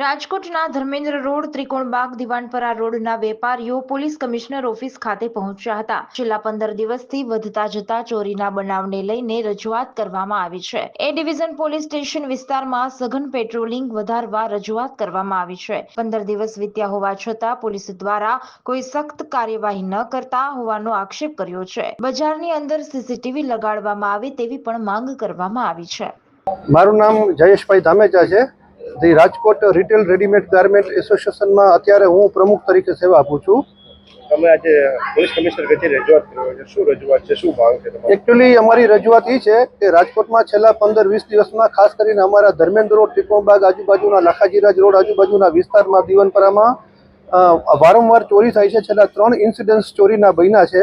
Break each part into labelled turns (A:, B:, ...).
A: રાજકોટના ધર્મેન્દ્ર રોડ ત્રિકોણબાગ દિવાનપરા રોડના વેપારીઓ પોલીસ કમિશનર ઓફિસ ખાતે પહોંચ્યા હતા. છેલ્લા પંદર દિવસથી વધતા જતા ચોરીના બનાવને લઈને રજૂઆત કરવામાં આવી છે. એ ડિવિઝન પોલીસ સ્ટેશન વિસ્તારમાં સઘન પેટ્રોલિંગ વધારવા રજૂઆત કરવામાં આવી છે. પંદર દિવસ વીત્યા હોવા છતાં પોલીસ દ્વારા કોઈ સખ્ત કાર્યવાહી ન કરતા હોવાનો આક્ષેપ કર્યો છે. બજારની અંદર સીસીટીવી લગાડવામાં આવે તેવી પણ માંગ કરવામાં આવી છે.
B: મારું નામ જયેશભાઈ ધામેચા છે. The Rajkot retail readymade garment એસોસિએશનમાં અત્યારે હું પ્રમુખ તરીકે સેવા આપું છું.
C: તમે આજે પોલીસ કમિશનર કચેરી રજૂઆત કરવા છે. શું રજૂઆત છે? શું માંગ છે
B: એકચ્યુઅલી અમારી રજૂઆત એ છે કે રાજકોટમાં છેલ્લા પંદર વીસ દિવસમાં ખાસ કરીને અમારા ધર્મેન્દ્ર રોડ ત્રિકોણબાગ આજુબાજુના લાખાજીરાજ રોડ આજુબાજુના વિસ્તારમાં દીવનપરામાં વારંવાર ચોરી થાય છે. છેલ્લા ત્રણ ઇન્સિડન્ટ્સ ચોરીના બન્યા છે.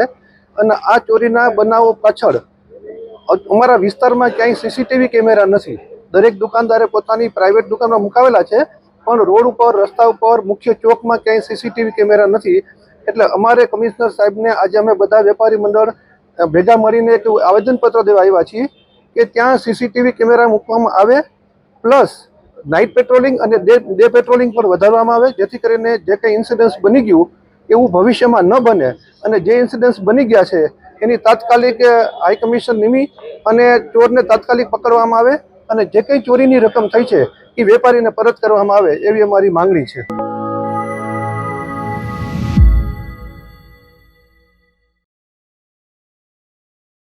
B: અને આ ચોરીના બનાવો પાછળ અમારા વિસ્તારમાં ક્યાંય સીસીટીવી કેમેરા નથી. દરેક દુકાનદારે પોતાની પ્રાઇવેટ દુકાનમાં મુકાવેલા છે, પણ રોડ ઉપર, રસ્તા ઉપર, મુખ્ય ચોકમાં ક્યાંય સીસીટીવી કેમેરા નથી. એટલે અમારે કમિશનર સાહેબને આજે અમે બધા વેપારી મંડળ ભેગા મળીને એક આવેદનપત્ર દેવા આવ્યા છીએ કે ત્યાં સીસીટીવી કેમેરા મૂકવામાં આવે, પ્લસ નાઇટ પેટ્રોલિંગ અને ડે ડે પેટ્રોલિંગ પણ વધારવામાં આવે, જેથી કરીને જે કંઈ ઇન્સિડન્સ બની ગયું, એવું ભવિષ્યમાં ન બને. અને જે ઇન્સિડન્સ બની ગયા છે, એની તાત્કાલિક હાઈ કમિશન નિમી અને ચોરને તાત્કાલિક પકડવામાં આવે અને જે કંઈ ચોરીની રકમ થઈ છે, એ વેપારીને પરત કરવામાં આવે એવી અમારી માંગણી છે.